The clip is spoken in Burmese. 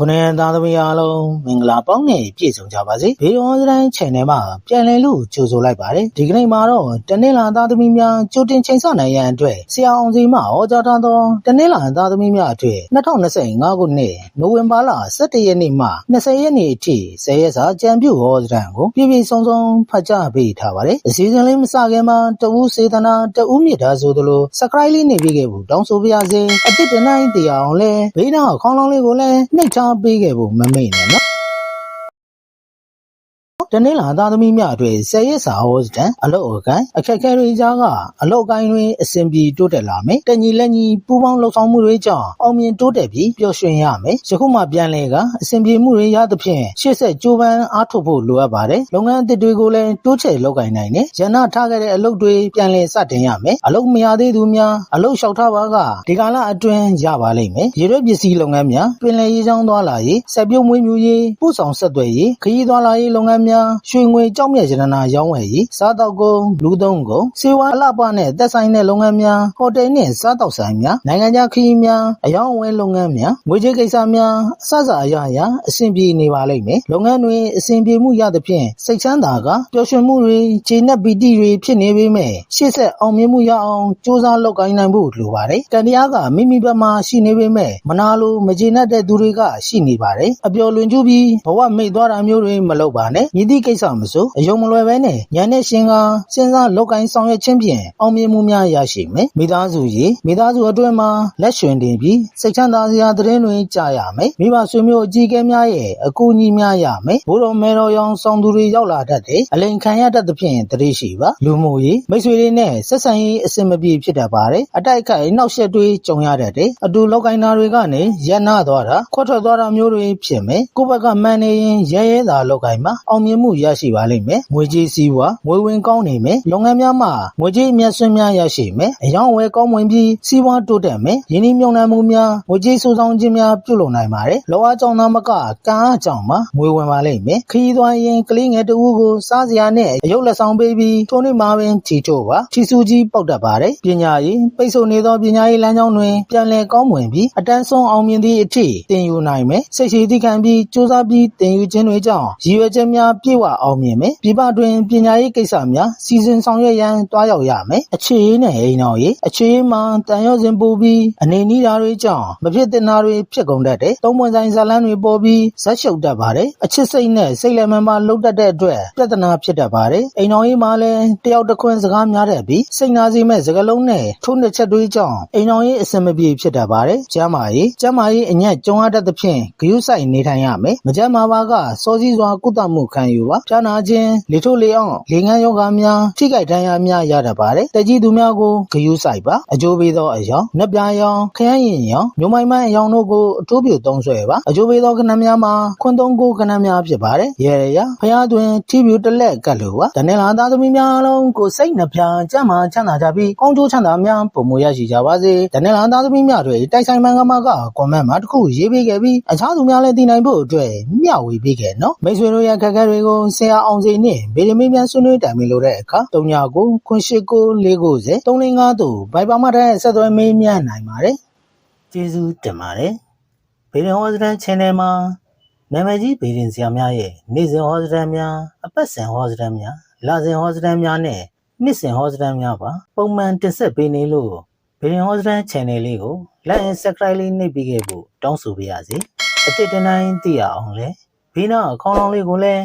ခုနှစ်ရက်သားသမီးအားလုံးမင်္ဂလာပေါင်းနဲ့ပြည့်စုံကြပါစေဗီဒီယိုစတိုင်း channel မှာပြန်လည်လို့ကြိုဆိုလိုက်ပါတယ်ဒီကနေ့မှာတော့တနင်္လာသားသမီးများကြိုတင်ချိန်ဆနိုင်ရန်အတွက်ဆရာအောင်စီမှဟောကြားထားသောတနင်္လာသားသမီးများအတွက်2025ခုနှစ်နိုဝင်ဘာလ17ရက်နေ့မှ20ရက်နေ့အထိ10ရက်စာကြံပြုဟောစတိုင်းကိုပြည့်ပြည့်စုံစုံဖတ်ကြားပေးထားပါတယ်အစီအစဉ်လေးမစခင်မှာတဦးစေတနာတဦးမြစ်တာဆိုသလို subscribe လေးနေပြီးခဲ့ဘူးတောင်းဆိုပါရစေအတစ်တနိုင်တရားအောင်လဲဘေးနာခေါင်းလောင်းလေးကိုလည်းနှိပ်ထားပေးခဲ့ဖို့မမေ့နဲ့နော် တနင်္လာသားသမီးများအတွက်ဆယ်ရက်စာဟောစတန်အလုတ်အကိုင်းအခက်အခဲတွေကြားကအလုတ်ကိုင်းတွေအစဉ်ပြေတိုးတက်လာမယ်။တညီလက်ညီပူးပေါင်းလှုပ်ဆောင်မှုတွေကြောင့်အောင်မြင်တိုးတက်ပြီးပျော်ရွှင်ရမယ်။ယခုမှပြန်လဲကအစဉ်ပြေမှုတွေရသဖြင့်ရှေ့ဆက်ကြိုးပမ်းအားထုတ်ဖို့လိုအပ်ပါတယ်။လုပ်ငန်းအသစ်တွေကိုလည်းတိုးချဲ့လုပ်ကိုင်နိုင်တယ်။ရန်နာထားခဲ့တဲ့အလုပ်တွေပြန်လဲစတင်ရမယ်။အလုပ်မရသေးသူများအလုပ်လျှောက်ထားပါကဒီကာလအတွင်းရပါလိမ့်မယ်။ရေရွက်ပစ္စည်းလုပ်ငန်းများပင်လယ်ရေးချောင်းသွားလာရေးစက်ပြုတ်မွေးမြူရေးပို့ဆောင်ဆက်သွယ်ရေးခရီးသွားလာရေးလုပ်ငန်းများရွှေငွေကြောက်မြတ်ရတနာရောင်းဝယ်ရေးစားတောက်ကုန်လူသုံးကုန်စေဝါအလှပနဲ့သက်ဆိုင်တဲ့လုပ်ငန်းများဟိုတယ်နှင့်စားတောက်ဆိုင်များနိုင်ငံခြားခရီးများအယောင်းအဝယ်လုပ်ငန်းများငွေကြေးကိစ္စများအစစအရာရာအဆင်ပြေနေပါလိမ့်မယ်လုပ်ငန်းတွေအဆင်ပြေမှုရသဖြင့်စိတ်ချမ်းသာကပျော်ရွှင်မှုတွေခြေနဲ့ပီတိတွေဖြစ်နေပေမဲ့ရှေ့ဆက်အောင်မြင်မှုရအောင်စူးစမ်းလုပ်ကိုင်နိုင်ဖို့လိုပါတယ်တန်တရားကမိမိဘက်မှာရှိနေပေမဲ့မနာလိုမကျေနပ်တဲ့သူတွေကရှိနေပါတယ်အပျော်လွန်ကျူးပြီးဘဝမိတ်သွားတာမျိုးတွေမလုပ်ပါနဲ့မြည်သည့်ကိစ္စမစိုးအယုံမလွယ်ပဲနဲ့ညာနဲ့ရှင်ကစဉ်းစားလုပ်ကိုင်ဆောင်ရွက်ခြင်းဖြင့်အောင်မြင်မှုများရရှိမယ်မိသားစုရေမိသားစုအတွင်းမှာလက်ရွှင်တင်ပြီးစိတ်ချမ်းသာစရာသတင်းတွေကြားရမယ်မိဘဆွေမျိုးအကြီးအကဲများရဲ့အကူအညီများရမယ်ဘိုးတော်မဲတော်ရောင်ဆောင်သူတွေရောက်လာတတ်တယ်အလိန်ခံရတတ်သဖြင့်တတိရှိပါလူမှုရေးမိတ်ဆွေတွေနဲ့ဆက်ဆံရေးအဆင်မပြေဖြစ်တတ်ပါတယ်အတိုက်အခိုက်နှောက်ယှက်တွေကြုံရတတ်တယ်အတူလောက်ကိုင်းတာတွေကနေရန်နာသွားတာခွတ်ထွက်သွားတာမျိုးတွေဖြစ်မယ်ကိုယ့်ဘက်ကမှန်နေရင်ရဲရဲသာလောက်ကိုင်းမှာအောင်မြင်မှုရရှိပါလိမ့်မယ်ငွေကြေးစည်းဝါငွေဝင်ကောင်းနေမယ်လုပ်ငန်းများမှာငွေကြေးအမြတ်ဆွမ်းများရရှိမယ်အယောင်းအဝယ်ကောင်းမွန်ပြီးစီးပွားတိုးတက်မယ်ယင်းနှမြုံနှံမှုများငွေကြေးစုဆောင်းခြင်းများပြုလုပ်နိုင်ပါတယ်လောအားကြောင့်သာမကကံအားကြောင့်မှာငွေဝင်ပါလိမ့်မယ်ခရီးသွားရင်ကလေးငယ်တဦးကိုစားစရာနဲ့အယုတ်လက်ဆောင်ပေးပြီးထိုနေ့မှာပင်ချီချို့ပါချီဆူကြီးပေါက်တတ်ပါတယ်ပညာရေးပိတ်ဆို့နေသောပညာရေးလမ်းကြောင်းတွင်ပြန်လည်ကောင်းမွန်ပြီးအတန်းဆုံးအောင်မြင်သည့်အထိတင်ယူနိုင်မယ်စိတ်ရှိသည့်ခံပြီးစူးစမ်းပြီးတင်ယူခြင်းတွေကြောင့်ရည်ရွယ်ချက်များပြည့်ဝအောင်မြင်မယ်ပြပတွင်ပညာရေးကိစ္စများစီစဉ်ဆောင်ရွက်ရန်တွားရောက်ရမယ်အခြေရေးနဲ့အိမ်တော်ရေးအခြေရေးမှာတန်ရုံစင်ပူပြီးအနေနီးတာတွေကြောင့်မဖြစ်တင်တာတွေဖြစ်ကုန်တတ်တယ်သုံးပွင့်ဆိုင်ဇာလန်းတွေပေါ်ပြီးဇက်ရှုပ်တတ်ပါတယ်အချစ်စိတ်နဲ့စိတ်လည်းမှန်ပါလှုပ်တတ်တဲ့အတွက်ပြဿနာဖြစ်တတ်ပါတယ်အိမ်တော်ရေးမှာလည်းတယောက်တစ်ခွန်းစကားများတတ်ပြီးစိတ်နာစေမဲ့စကားလုံးနဲ့ထိုးနှစ်ချက်တွေကြောင့်အိမ်တော်ရေးအဆင်မပြေဖြစ်တတ်ပါတယ်ကျမ်းမာရေးကျမ်းမာရေးအညံ့ကြုံရတတ်သဖြင့်ဂရုစိုက်နေထိုင်ရမယ်မကျမ်းမာပါကစောစည်းစွာကုသမှုခံယူပါဖြာနာခြင်းလေထုတ်လေအောင်လေငန်းယောဂများထိခိုက်ဒဏ်ရာများရတတ်ပါတယ်တက်ကြီးသူများကိုဂရုစိုက်ပါအကျိုးပေးသောအယောင်နှက်ပြာယောင်ခရမ်းရင်ယောင်မျိုးမိုင်းမိုင်းအယောင်တို့ကိုအထူးပြုသုံးဆွဲပါအကျိုးပေးသောခဏများမှာခွန်းသုံးကိုခဏများဖြစ်ပါတယ်ရဲရရဖျားသွင်းထီပြူတစ်လက်ကတ်လို့ပါတနေ့လာသားသမီးများလုံးကိုစိတ်နှပြကြမ်းမာချမ်းသာကြပြီးကောင်းကျိုးချမ်းသာများပုံမရရှိကြပါစေတနေ့လာသားသမီးများတွေတိုက်ဆိုင်မှန်ကမကကွန်မန့်မှာတစ်ခုရေးပေးခဲ့ပြီးအခြားသူများလည်းသိနိုင်ဖို့အတွက်မျှဝေပေးခဲ့နော်မိတ်ဆွေတို့ရဲ့ခက်ခဲတွေကို ဆရာအောင်စိန်နဲ့ဗေဒမင်းများ ဆွေးနွေးတိုင်ပင်လို့တဲ့အခါတုံညာကိုခွန်ရှိကိုလေးကိုစေ305တို့ဘိုင်ပါမတဲ့ဆက်သွယ်မေးမြန်းနိုင်ပါတယ် ကျေးဇူးတင်ပါတယ် ဗေဒဟောစတန် channel မှာ နာမည်ကြီး ဗေဒင်ဆရာများရဲ့ နေ့စဉ်ဟောစတန်များ အပတ်စဉ်ဟောစတန်များ လစဉ်ဟောစတန်များနဲ့ နှစ်စဉ်ဟောစတန်များပါ ပုံမှန်တင်ဆက်ပေးနေလို့ ဗေဒင်ဟောစတန် channel လေးကို like and subscribe လေးနှိပ်ပေးခဲ့ဖို့ တောင်းဆိုပါရစေအတစ်တနိုင်သိရအောင်လဲဘေးနာအကောင့်လေးကိုလည်း